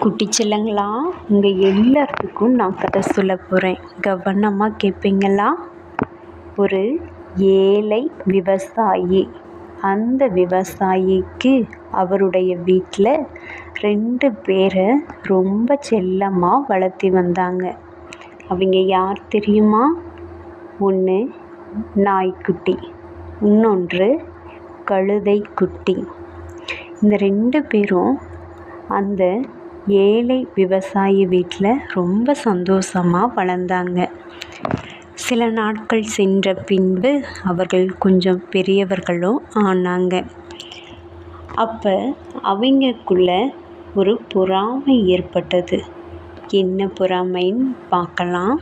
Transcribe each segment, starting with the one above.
குட்டி செல்லங்களா உங்கள் எல்லாத்துக்கும் நான் கதை சொல்ல போகிறேன் கவனமாக கேட்பீங்களா ஒரு ஏழை விவசாயி. அந்த விவசாயிக்கு அவருடைய வீட்டில் ரெண்டு பேரை ரொம்ப செல்லமாக வளர்த்தி வந்தாங்க. அவங்க யார் தெரியுமா? ஒன்று நாய்க்குட்டி இன்னொன்று கழுதை குட்டி இந்த ரெண்டு பேரும் அந்த ஏழை விவசாயி வீட்டில் ரொம்ப சந்தோஷமாக வளர்ந்தாங்க. சில நாட்கள் சென்ற பின்பு அவர்கள் கொஞ்சம் பெரியவர்களும் ஆனாங்க. அப்போ அவங்களுக்குள்ள ஒரு பொறாமை ஏற்பட்டது. என்ன பொறாமைன்னு பார்க்கலாம்.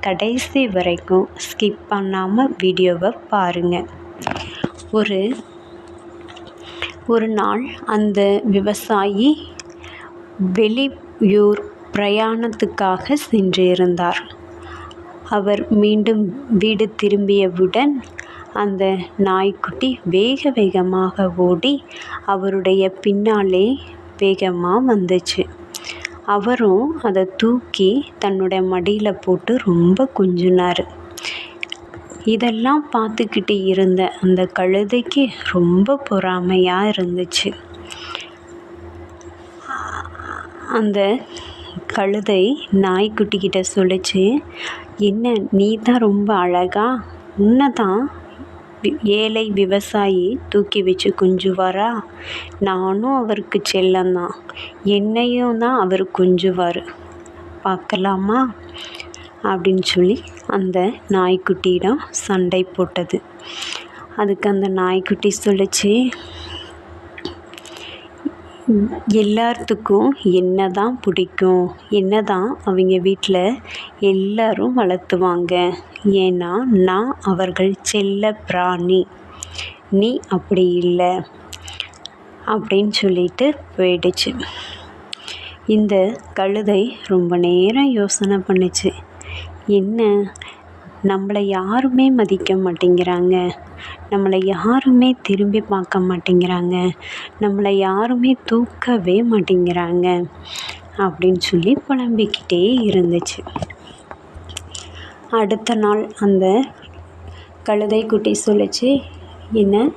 கடைசி வரைக்கும் ஸ்கிப் பண்ணாமல் வீடியோவை பாருங்கள் ஒரு ஒரு நாள் அந்த விவசாயி வெளியூர் பிரயாணத்துக்காக சென்றிருந்தார். அவர் மீண்டும் வீடு திரும்பியவுடன் அந்த நாய்க்குட்டி வேக வேகமாக ஓடி அவருடைய பின்னாலே வேகமாக வந்துச்சு. அவரும் அதை தூக்கி தன்னுடைய மடியில் போட்டு ரொம்ப குஞ்சினார். இதெல்லாம் பார்த்துக்கிட்டு இருந்த அந்த கழுதைக்கு ரொம்ப பொறாமையாக இருந்துச்சு. அந்த கழுதை நாய்க்குட்டிக்கிட்ட சொல்லுச்சு என்ன நீ தான் ரொம்ப அழகா? உன்னை தான் ஏழை விவசாயி தூக்கி வச்சு கொஞ்சுவாரா? நானும் அவருக்கு செல்லந்தான். என்னையும் தான் அவர் கொஞ்சுவார். பார்க்கலாமா? அப்படின்னு சொல்லி அந்த நாய்க்குட்டியிடம் சண்டை போட்டது. அதுக்கு அந்த நாய்க்குட்டி சொல்லுச்சு எல்லாத்துக்கும் என்ன தான் பிடிக்கும் என்ன தான் அவங்க வீட்டில் எல்லோரும் வளர்த்துவாங்க. ஏன்னா நான் அவர்கள் செல்ல பிராணி. நீ அப்படி இல்லை. அப்படின்னு சொல்லிட்டு போயிடுச்சு. இந்த கழுதை ரொம்ப நேரம் யோசனை பண்ணுச்சு. என்ன? நம்மளை யாருமே மதிக்க மாட்டேங்கிறாங்க. நம்மளை யாருமே திரும்பி பார்க்க மாட்டேங்கிறாங்க. நம்மளை யாருமே தூக்கவே மாட்டேங்கிறாங்க. அப்படின்னு சொல்லி புலம்பிக்கிட்டே இருந்துச்சு. அடுத்த நாள் அந்த கழுதை குட்டி சொல்லிச்சு என்ன?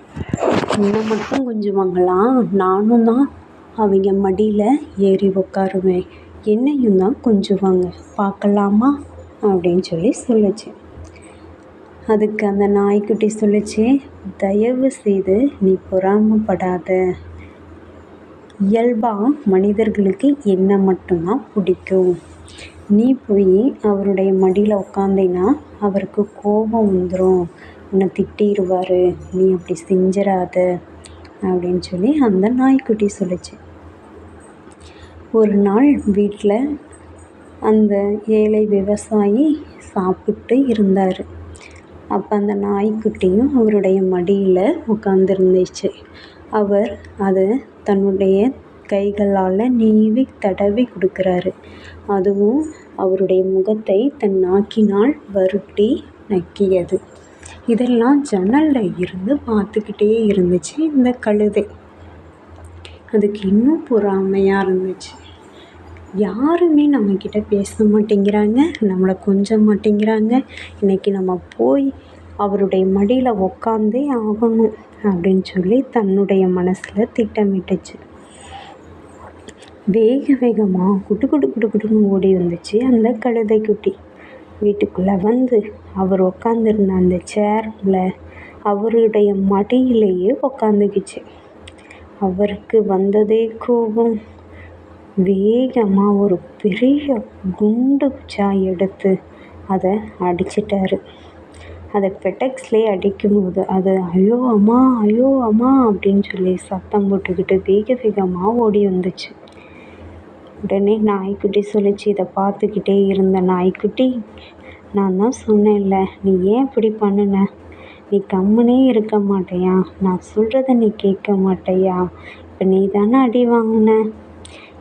என்னை மட்டும் கொஞ்சுவாங்களாம் நானும் தான் அவங்க மடியில் ஏறி உட்காருவேன் என்னையும் தான் கொஞ்சுவாங்க. பார்க்கலாமா? அப்படின்னு சொல்லி சொல்லுச்சு. அதுக்கு அந்த நாய்க்குட்டி சொல்லிச்சு தயவு செய்து நீ பொறாமப்படாத. இயல்பாக மனிதர்களுக்கு என்ன மட்டும்தான் பிடிக்கும். நீ போய் அவருடைய மடியில் உட்காந்தினா அவருக்கு கோபம் வந்துடும் உன்னை திட்டிடுவார் நீ அப்படி செஞ்சிடாத அப்படின்னு சொல்லி அந்த நாய்க்குட்டி சொல்லுச்சு. ஒரு நாள் வீட்டில் அந்த ஏழை விவசாயி சாப்பிட்டு இருந்தார். அப்போ அந்த நாய்க்குட்டியும் அவருடைய மடியில் உட்காந்துருந்துச்சு அவர் அதை தன்னுடைய கைகளால் நீவி தடவி கொடுக்குறாரு. அதுவும் அவருடைய முகத்தை தன் நாக்கினால் வருட்டி நக்கியது. இதெல்லாம் ஜன்னலில் இருந்து பார்த்துக்கிட்டே இருந்துச்சு இந்த கழுதை. அதுக்கு இன்னும் பொறாமையாக இருந்துச்சு. யாருமே நம்மக்கிட்ட பேச மாட்டேங்கிறாங்க நம்மளை கொஞ்ச மாட்டேங்கிறாங்க. இன்றைக்கி நம்ம போய் அவருடைய மடியில் உக்காந்தே ஆகணும் அப்படின்னு சொல்லி தன்னுடைய மனசில் திட்டமிட்டுச்சு. வேக வேகமாக குட்டு குடு குடு குடுன்னு ஓடி வந்துச்சு அந்த கழுதை குட்டி வீட்டுக்குள்ளே வந்து அவர் உக்காந்துருந்த அந்த சேரில் அவருடைய மடியிலேயே உக்காந்துக்குச்சு. அவருக்கு வந்ததே கோபம். வேகமாக ஒரு பெரிய குண்டு ஜாய் எடுத்து அதை அடிச்சிட்டாரு. அதை பெட்டக்ஸ்லேயே அடிக்கும்போது அது ஐயோ அம்மா ஐயோ அம்மா அப்படின்னு சொல்லி சத்தம் போட்டுக்கிட்டு வேக வேகமாக ஓடி வந்துச்சு. உடனே நாய்க்குட்டி சொல்லிச்சு இதை பார்த்துக்கிட்டே இருந்த நாய்க்குட்டி நான் தான் சொன்னேன்ல நீ ஏன் இப்படி பண்ணுன? நீ கம்முனே இருக்க மாட்டேயா? நான் சொல்கிறத நீ கேட்க மாட்டேயா? இப்போ நீ தானே அடி வாங்கின?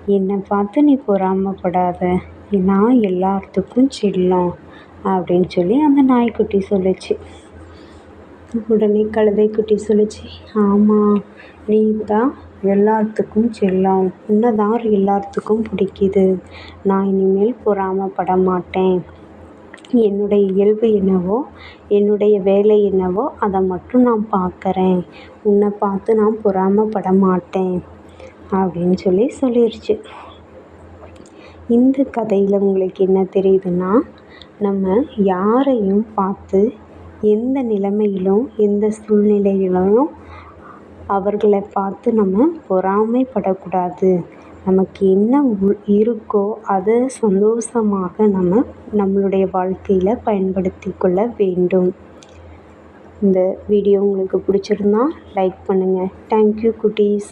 என்னை பார்த்து நீ பொறாமப்படாத. நான் எல்லாத்துக்கும் செல்லம் அப்படின்னு சொல்லி அந்த நாய்க்குட்டி சொல்லுச்சு. உடனே கழுதைக்குட்டி சொல்லுச்சு ஆமாம் நீ தான் எல்லாத்துக்கும் செல்லம். உன்னை தான் எல்லாத்துக்கும் பிடிக்குது. நான் இனிமேல் பொறாமைப்பட மாட்டேன். என்னுடைய இயல்பு என்னவோ என்னுடைய வேலை என்னவோ அதை மட்டும் நான் பார்க்குறேன். உன்னை பார்த்து நான் பொறாமைப்பட மாட்டேன். அப்படின்னு சொல்லி சொல்லிருச்சு. இந்த கதையில் உங்களுக்கு என்ன தெரியுதுன்னா நம்ம யாரையும் பார்த்து எந்த நிலைமையிலும் எந்த சூழ்நிலையிலும் அவர்களை பார்த்து நம்ம பொறாமைப்படக்கூடாது. நமக்கு என்ன இருக்கோ அதை சந்தோஷமாக நம்ம நம்மளுடைய வாழ்க்கையில் பயன்படுத்தி கொள்ள வேண்டும். இந்த வீடியோ உங்களுக்கு பிடிச்சிருந்தா லைக் பண்ணுங்கள் தேங்க்யூ குட்டீஸ்.